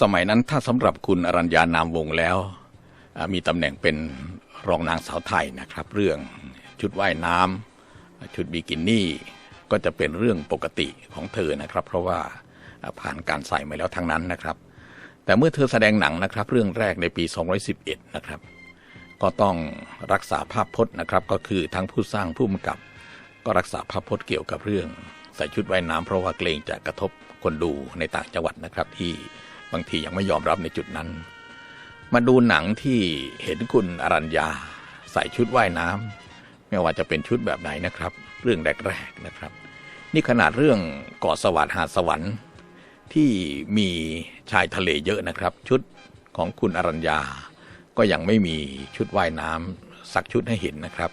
สมัยนั้นถ้าสำหรับคุณอรัญญานามวงศ์แล้ว มีตำแหน่งเป็นรองนางสาวไทยนะครับ เรื่องชุดว่ายน้ำชุดบิกินี่ก็จะเป็นเรื่องปกติของเธอนะครับ เพราะว่าอ่าผ่านการใส่มาแล้วทั้งนั้นนะครับ แต่เมื่อเธอแสดงหนังนะครับ เรื่องแรกในปี 211 นะครับ ก็ต้องรักษาภาพพจน์นะครับ ก็คือทั้งผู้สร้างผู้กำกับ ก็รักษาภาพพจน์เกี่ยวกับเรื่อง ใส่ชุดว่ายน้ำเพราะว่าเกรงจะกระทบคนดูในต่างจังหวัดนะครับที่ บางทียังไม่ยอมรับในจุดนั้น มาดูหนังที่เห็นคุณอรัญญา ใส่ชุดว่ายน้ำไม่ว่าจะเป็นชุดแบบไหนนะครับ เรื่องแรกๆนะครับ นี่ขนาดเรื่องเกาะสวัสดิ์หาสวรรค์ที่มีชายทะเลเยอะนะครับ ชุดของคุณอรัญญา ก็ยังไม่มีชุดว่ายน้ำสักชุดให้เห็นนะครับ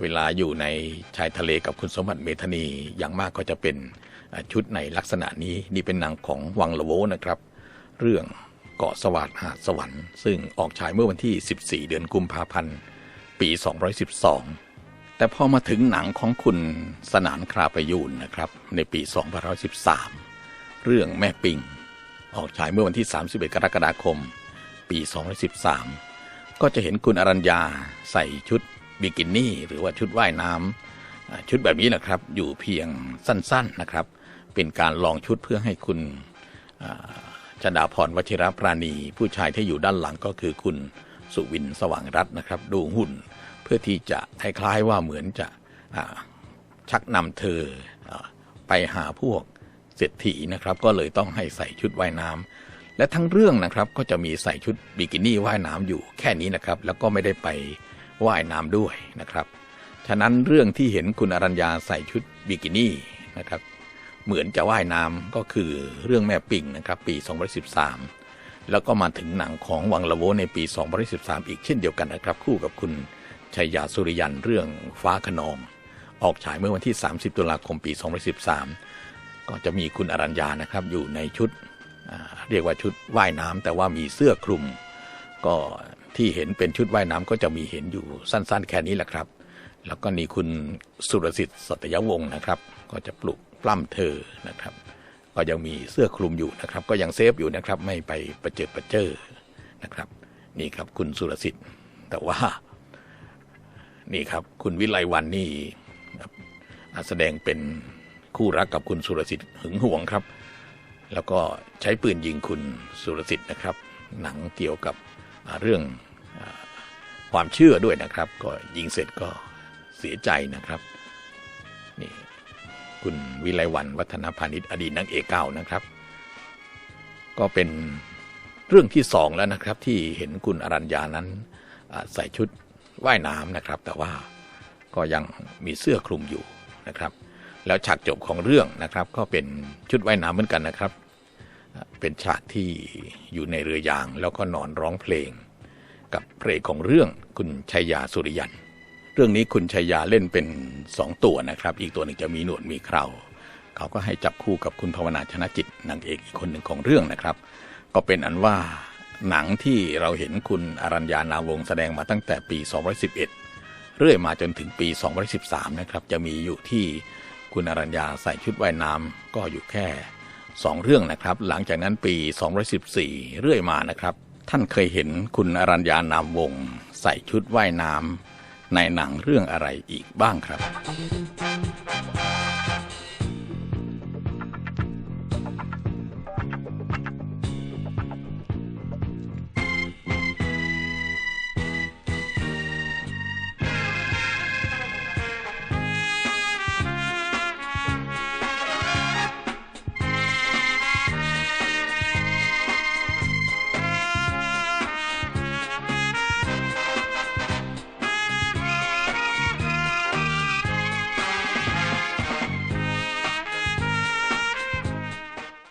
เวลาอยู่ในชายทะเลกับคุณสมบัติเมธานีอย่างมากก็จะเป็นชุดในลักษณะนี้นี่เป็นหนังของวังละโวนะครับ เรื่องเกาะสวัสดิ์หาดสวรรค์ซึ่งออกฉายเมื่อวันที่ 14 เดือนกุมภาพันธ์ ปี 212 แต่พอมาถึงหนังของคุณสนานคราประยูนนะครับ ในปี 2513 เรื่องแม่ปิง ออกฉายเมื่อวันที่ 31 กรกฎาคม ปี 2013 ก็จะเห็นคุณอรัญญาใส่ชุดบิกินี่หรือว่าชุดว่ายน้ำชุดแบบนี้นะครับ อยู่เพียงสั้นๆนะครับ เป็นการลองชุดเพื่อให้คุณ ชดาพรวชิรปราณี ผู้ชายที่อยู่ด้านหลังก็คือคุณสุวินสว่างรัตน์นะครับ ดูหุ่นเพื่อที่จะคล้ายๆว่าเหมือนจะชักนำเธออไปหาพวกเศรษฐีนะครับ ก็เลยต้องให้ใส่ชุดว่ายน้ำและทั้งเรื่องนะครับก็จะมีใส่ชุดบิกินี่ว่ายน้ำอยู่แค่นี้นะครับ แล้วก็ไม่ได้ไปว่ายน้ำด้วยนะครับ ฉะนั้นเรื่องที่เห็นคุณอรัญญาใส่ชุดบิกินี่นะครับ เหมือนจะว่ายน้ำก็คือเรื่องแม่ปิ่งนะครับปี 2013 แล้วก็มาถึงหนังของวังละโวในปี 2013 อีกเช่นเดียวกันนะครับ คู่กับคุณชัยยาสุริยันเรื่องฟ้าขนอง ออกฉายเมื่อวันที่ 30 ตุลาคมปี 2013 ก็จะมีคุณอรัญญานะครับอยู่ในชุดเรียกว่าชุดว่ายน้ำแต่ว่ามีเสื้อคลุม ก็ที่เห็นเป็นชุดว่ายน้ำก็จะมีเห็นอยู่สั้นๆ แค่นี้แหละครับ แล้วก็นี่คุณสุรสิทธิ์สัตยวงศ์นะครับ ก็จะปลุก ปล้ำเธอนะครับ ก็ยังมีเสื้อคลุมอยู่นะครับ ก็ยังเซฟอยู่นะครับ ไม่ไปประเจิดประเจิอนะครับ นี่ครับคุณสุรสิทธิ์ แต่ว่า นี่ครับ คุณวิไลวันนี่แสดงเป็นคู่รักกับคุณสุรสิทธิ์หึงหวงครับ แล้วก็ใช้ปืนยิงคุณสุรสิทธิ์นะครับ หนังเกี่ยวกับเรื่องความเชื่อด้วยนะครับ ก็ยิงเสร็จก็เสียใจนะครับ คุณวิไลวันวัฒนพาณิชย์อดีตนางเอกเก่านะครับ ก็เป็นเรื่องที่สองแล้วนะครับ ที่เห็นคุณอรัญญานั้นใส่ชุดว่ายน้ำนะครับ แต่ว่าก็ยังมีเสื้อคลุมอยู่นะครับ แล้วฉากจบของเรื่องนะครับ ก็เป็นชุดว่ายน้ำเหมือนกันนะครับ เป็นฉากที่อยู่ในเรือยาง แล้วก็นอนร้องเพลง กับเพลงของเรื่องคุณชัยยาสุริยัน เรื่องนี้คุณชัยยาเล่นเป็นสองตัวนะครับ อีกตัวหนึ่งจะมีหนวดมีเคราเขาก็ให้จับคู่กับคุณภาวนาชนะจิตนางเอกอีกคนหนึ่งของเรื่องนะครับ ก็เป็นอันว่าหนังที่เราเห็นคุณอรัญญานาวงแสดงมาตั้งแต่ปี 2011 เรื่อยมาจนถึงปี 2013 นะครับ จะมีอยู่ที่คุณอรัญญาใส่ชุดว่ายน้ำก็อยู่แค่ 2 เรื่องนะครับ หลังจากนั้นปี 2014 เรื่อยมานะครับ ท่านเคยเห็นคุณอรัญญานามวง ใส่ชุดว่ายน้ำ ในหนังเรื่องอะไรอีกบ้างครับ